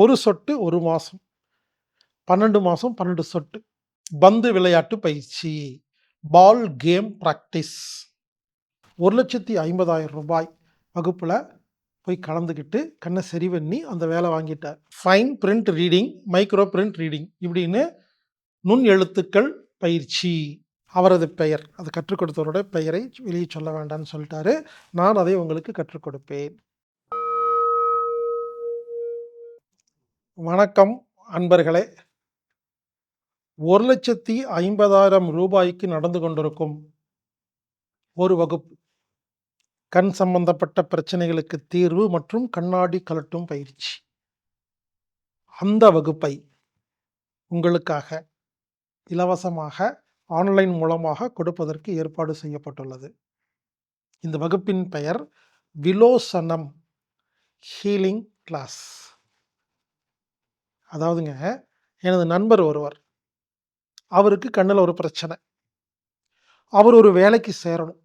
ஒரு சொட்டு ஒரு மாதம் பன்னெண்டு மாதம் பன்னெண்டு சொட்டு. பந்து விளையாட்டு பயிற்சி. பால் கேம் ப்ராக்டிஸ் ஒரு லட்சத்தி ஐம்பதாயிரம் ரூபாய் வகுப்பில் போய் கலந்துக்கிட்டு கண்ணை சரி பண்ணி அந்த வேலை வாங்கிட்டார். Fine print reading micro print reading இப்படின்னு நுண் எழுத்துக்கள் பயிற்சி. அவரது பெயர். அது கற்றுக் கொடுத்தவரோட பெயரை வெளியே சொல்ல வேண்டாம்னு சொல்லிட்டாரு. நான் அதை உங்களுக்கு கற்றுக் கொடுப்பேன். வணக்கம் அன்பர்களே. ஒரு லட்சத்தி ஐம்பதாயிரம் ரூபாய்க்கு நடந்து கொண்டிருக்கும் ஒரு வகுப்பு. கண் சம்பந்தப்பட்ட பிரச்சனைகளுக்கு தீர்வு மற்றும் கண்ணாடி கலட்டும் பயிற்சி. அந்த வகுப்பை உங்களுக்காக இலவசமாக ஆன்லைன் மூலமாக கொடுப்பதற்கு ஏற்பாடு செய்யப்பட்டுள்ளது. இந்த வகுப்பின் பெயர் விலோசனம் ஹீலிங் கிளாஸ். அதாவதுங்க எனது நண்பர் ஒருவர். அவருக்கு கண்ணில் ஒரு பிரச்சனை. அவர் ஒரு வேலைக்கு சேரணும்.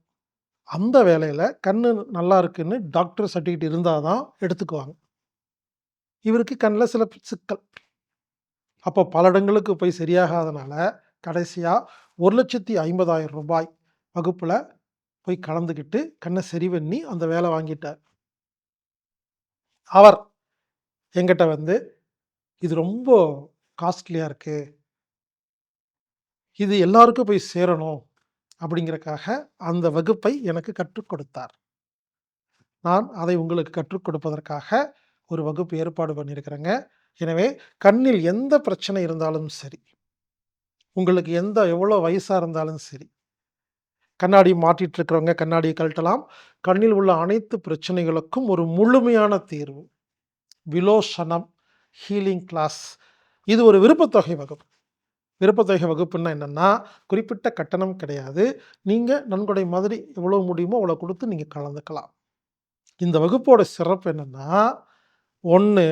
அந்த வேலையில் கண் நல்லா இருக்குன்னு டாக்டர் சர்டிஃபிகேட் இருந்தால் தான் எடுத்துக்குவாங்க. இவருக்கு கண்ணில் சில சிக்கல். அப்போ பல இடங்களுக்கு போய் சரியாகாதனால கடைசியாக ஒரு லட்சத்தி ஐம்பதாயிரம் ரூபாய் வகுப்பில் போய் கலந்துக்கிட்டு கண்ணை சரி பண்ணி அந்த வேலை வாங்கிட்டார். அவர் எங்கிட்ட வந்து இது ரொம்ப காஸ்ட்லியாக இருக்குது இது எல்லாருக்கும் போய் சேரணும் அப்படிங்கிறக்காக அந்த வகுப்பை எனக்கு கற்றுக் கொடுத்தார். நான் அதை உங்களுக்கு கற்றுக் கொடுப்பதற்காக ஒரு வகுப்பு ஏற்பாடு பண்ணியிருக்கிறேங்க. எனவே கண்ணில் எந்த பிரச்சனை இருந்தாலும் சரி உங்களுக்கு எந்த எவ்வளோ வயசாக இருந்தாலும் சரி கண்ணாடி மாட்டிகிட்ருக்கிறவங்க கண்ணாடியை கழட்டலாம். கண்ணில் உள்ள அனைத்து பிரச்சனைகளுக்கும் ஒரு முழுமையான தீர்வு. விலோசனம் ஹீலிங் கிளாஸ். இது ஒரு விருப்பத்தொகை வகுப்பு. விருப்பத்தொகை வகுப்புன்னா என்னென்னா குறிப்பிட்ட கட்டணம் கிடையாது. நீங்கள் நன்கொடை மாதிரி எவ்வளோ முடியுமோ அவ்வளோ கொடுத்து நீங்கள் கலந்துக்கலாம். இந்த வகுப்போட சிறப்பு என்னென்னா ஒன்று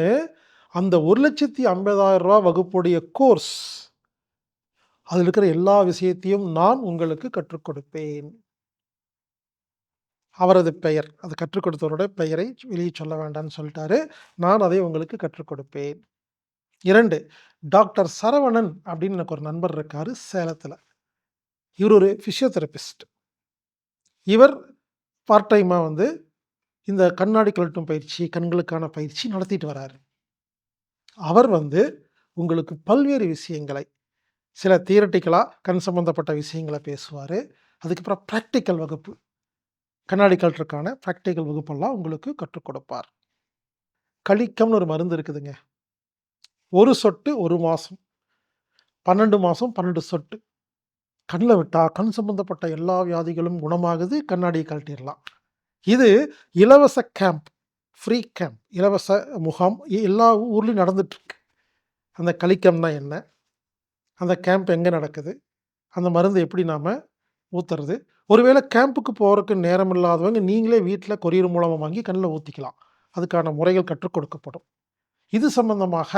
அந்த ஒரு லட்சத்தி ஐம்பதாயிரம் ரூபா வகுப்புடைய கோர்ஸ். அதில் இருக்கிற எல்லா விஷயத்தையும் நான் உங்களுக்கு கற்றுக் கொடுப்பேன். அவரது பெயர் அது கற்றுக் கொடுத்தவரோட பெயரை வெளியே சொல்ல வேண்டாம்னு சொல்லிட்டாரு. நான் அதை உங்களுக்கு கற்றுக் கொடுப்பேன். இரண்டு டாக்டர் சரவணன் அப்படின்னு எனக்கு ஒரு நண்பர் இருக்காரு சேலத்தில். இவர் ஒரு ஃபிசியோதெரபிஸ்ட் இவர் பார்ட் டைமாக வந்து இந்த கண்ணாடி கழட்டும் பயிற்சி கண்களுக்கான பயிற்சி நடத்திட்டு வராரு. அவர் வந்து உங்களுக்கு பல்வேறு விஷயங்களை சில தியரட்டிக்கலாக கண் சம்மந்தப்பட்ட விஷயங்களை பேசுவார். அதுக்கப்புறம் ப்ராக்டிக்கல் வகுப்பு. கண்ணாடி கல்டருக்கான ப்ராக்டிக்கல் வகுப்பெல்லாம் உங்களுக்கு கற்றுக் கொடுப்பார். கலிக்கம்னு ஒரு மருந்து இருக்குதுங்க. ஒரு சொட்டு ஒரு மாதம் பன்னெண்டு மாதம் பன்னெண்டு சொட்டு. கண்ணில் விட்டால் கண் சம்பந்தப்பட்ட எல்லா வியாதிகளும் குணமாகுது கண்ணாடியை கழட்டிடலாம். இது இலவச கேம்ப் ஃப்ரீ கேம்ப் இலவச முகாம் எல்லா ஊர்லேயும் நடந்துட்டுருக்கு. அந்த கலிக்கம்னா என்ன? அந்த கேம்ப் எங்கே நடக்குது? அந்த மருந்து எப்படி நாம் ஊற்றுறது ஒருவேளை கேம்புக்கு போகிறதுக்கு நேரம் இல்லாதவங்க நீங்களே வீட்டில் கொரியர் மூலமாக வாங்கி கண்ணில் ஊற்றிக்கலாம் அதுக்கான முறைகள் கற்றுக் கொடுக்கப்படும். இது சம்பந்தமாக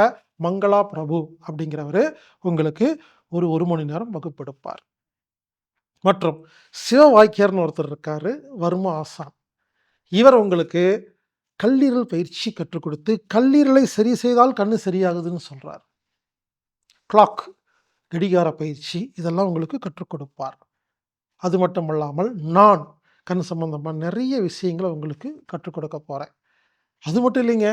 மங்களா பிரபு அப்படிங்கிறவர் உங்களுக்கு ஒரு ஒரு மணி நேரம் வகுப்பெடுப்பார். மற்றும் சிவ வாக்கியர்னு ஒருத்தர் இருக்கார் வர்மா ஆசான். இவர் உங்களுக்கு கல்லீரல் பயிற்சி கற்றுக் கொடுத்து கல்லீரலை சரி செய்தால் கண்ணு சரியாகுதுன்னு சொல்கிறார் கிளாக் கடிகார பயிற்சி இதெல்லாம் உங்களுக்கு கற்றுக் கொடுப்பார். அது மட்டும் இல்லாமல் நான் கண் சம்பந்தமாக நிறைய விஷயங்களை உங்களுக்கு கற்றுக் கொடுக்க போகிறேன் அது மட்டும் இல்லைங்க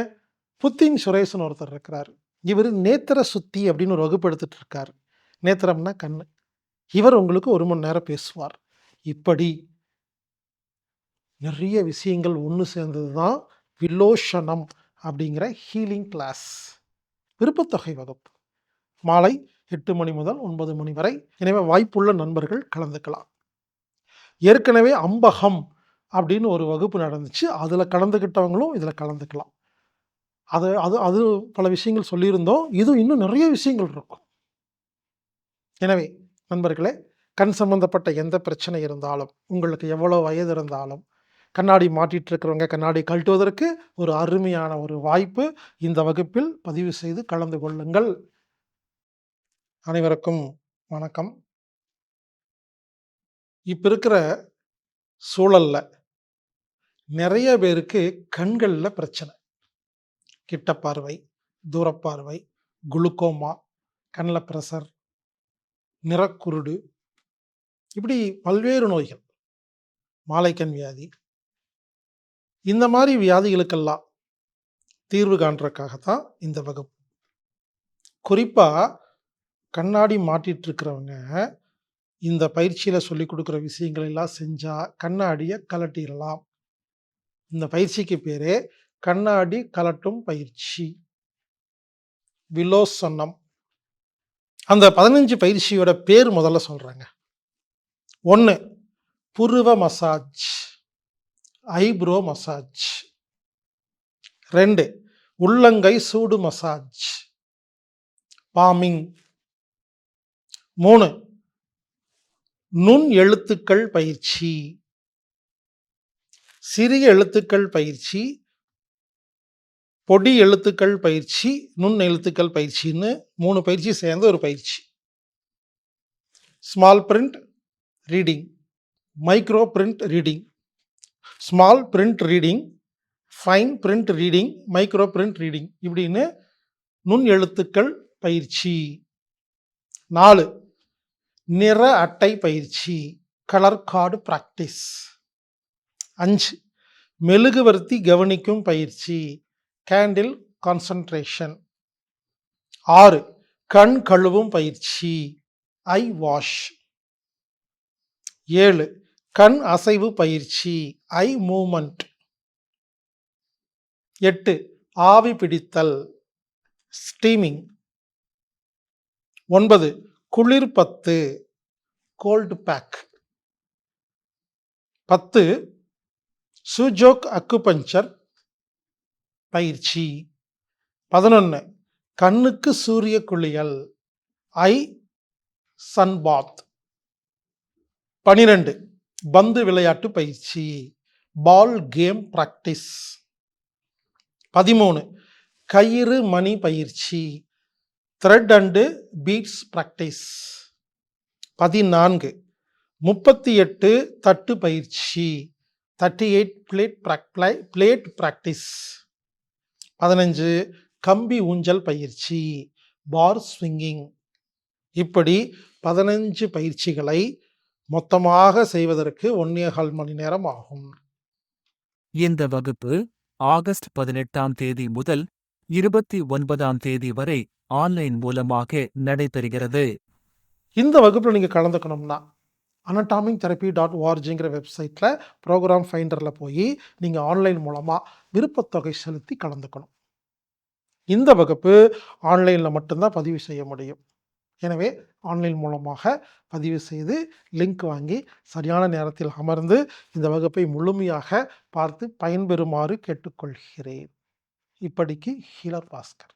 புத்தின் சுரேசன் ஒருத்தர் இருக்கிறார். இவர் நேத்திர சுத்தி அப்படின்னு ஒரு வகுப்பு எடுத்துட்டு இருக்கார். நேத்திரம்னா கண் இவர் உங்களுக்கு ஒரு மணி நேரம் பேசுவார். இப்படி நிறைய விஷயங்கள் ஒன்று சேர்ந்தது தான் வில்லோஷனம் அப்படிங்கிற ஹீலிங் கிளாஸ் விருப்பத்தொகை வகுப்பு. மாலை எட்டு மணி முதல் ஒன்பது மணி வரை. எனவே வாய்ப்புள்ள நண்பர்கள் கலந்துக்கலாம். ஏற்கனவே அம்பகம் அப்படின்னு ஒரு வகுப்பு நடந்துச்சு. அதில் கலந்துக்கிட்டவங்களும் இதில் கலந்துக்கலாம். அது அது அது பல விஷயங்கள் சொல்லியிருந்தோம். இது இன்னும் நிறைய விஷயங்கள் இருக்கும். எனவே நண்பர்களே கண் சம்பந்தப்பட்ட எந்த பிரச்சனை இருந்தாலும் உங்களுக்கு எவ்வளோ வயது இருந்தாலும் கண்ணாடி மாட்டிகிட்டு இருக்கிறவங்க கண்ணாடி கழட்டுவதற்கு ஒரு அருமையான ஒரு வாய்ப்பு இந்த வகுப்பில் பதிவு செய்து கலந்து கொள்ளுங்கள். அனைவருக்கும் வணக்கம். இப்போ இருக்கிற சூழலில் நிறைய பேருக்கு கண்களில் பிரச்சனை. கிட்ட பார்வை தூரப்பார்வை குளுக்கோமா கண்ணில் பிரஷர் நிறக்குருடு. இப்படி பல்வேறு நோய்கள். மாலைக்கண் வியாதி. இந்த மாதிரி வியாதிகளுக்கெல்லாம் தீர்வு காண்றதுக்காக தான் இந்த வகுப்பு. குறிப்பாக கண்ணாடி மாட்டிட்டு இருக்கிறவங்க இந்த பயிற்சியில் சொல்லி கொடுக்குற விஷயங்கள் எல்லாம் செஞ்சால் கண்ணாடியை கலட்டிடலாம். இந்த பயிற்சிக்கு பேரே கண்ணாடி கலட்டும் பயிற்சி. விலோசனம். அந்த பதினஞ்சு பயிற்சியோட பேர் முதல்ல சொல்கிறாங்க ஒன்று புருவ மசாஜ். Eyebrow massage. ரெண்டு உள்ளங்கை சூடு மசாஜ். பாமிங் மூணு நுண் எழுத்துக்கள் பயிற்சி. சிறிய எழுத்துக்கள் பயிற்சி. பொடி எழுத்துக்கள் பயிற்சி. நுண் எழுத்துக்கள் பயிற்சின்னு மூணு பயிற்சி சேர்ந்த ஒரு பயிற்சி. Small print reading micro print reading small print reading fine print reading micro print reading இப்படின்னு நுண் எழுத்துக்கள் பயிற்சி. நாலு நிற அட்டை பயிற்சி கலர் கார்டு ப்ராக்டிஸ் அஞ்சு மெழுகுவர்த்தி கவனிக்கும் பயிற்சி கேண்டில் கான்சன்ட்ரேஷன் ஆறு கண் கழுவும் பயிற்சி ஐ வாஷ் ஏழு கண் அசைவு பயிற்சி ஐ மூமெண்ட் எட்டு ஆவி பிடித்தல் ஸ்டீமிங் ஒன்பது குளிர் பத்து கோல்டு பேக் பத்து சுஜோக் அக்குபஞ்சர் பயிற்சி. பதினொன்று கண்ணுக்கு சூரிய குளியல் ஐ சன்பாத் பனிரெண்டு பந்து விளையாட்டு பயிற்சி பால் கேம் ப்ராக்டிஸ் பதிமூணு கயிறு மணி பயிற்சி. த்ரெட் அண்டு பீட்ஸ் ப்ராக்டிஸ் பதினான்கு. முப்பத்தி எட்டு தட்டு பயிற்சி. தேர்ட்டி எயிட் பிளேட் ப்ராக்ளை பிளேட் ப்ராக்டிஸ் பதினஞ்சு கம்பி ஊஞ்சல் பயிற்சி. பார் ஸ்விங்கிங் இப்படி பதினஞ்சு பயிற்சிகளை மொத்தமாக செய்வதற்கு ஒன்னேகால் மணி நேரம் ஆகும். இந்த வகுப்பு ஆகஸ்ட் பதினெட்டாம் தேதி முதல் இருபத்தி ஒன்பதாம் தேதி வரை ஆன்லைன் மூலமாக நடைபெறுகிறது. இந்த வகுப்பில் நீங்கள் கலந்துக்கணும்னா அனடாமிக் தெரப்பி டாட் ஓஆர்ஜிங்கிற வெப்சைட்டில் ப்ரோக்ராம் ஃபைண்டரில் போய் நீங்கள் ஆன்லைன் மூலமாக விருப்பத்தொகை செலுத்தி கலந்துக்கணும். இந்த வகுப்பு ஆன்லைனில் மட்டும்தான் பதிவு செய்ய முடியும். எனவே ஆன்லைன் மூலமாக பதிவு செய்து லிங்க் வாங்கி சரியான நேரத்தில் அமர்ந்து இந்த வகுப்பை முழுமையாக பார்த்து பயன்பெறுமாறு கேட்டுக்கொள்கிறேன். இப்படிக்கு ஹீலர் பாஸ்கர்.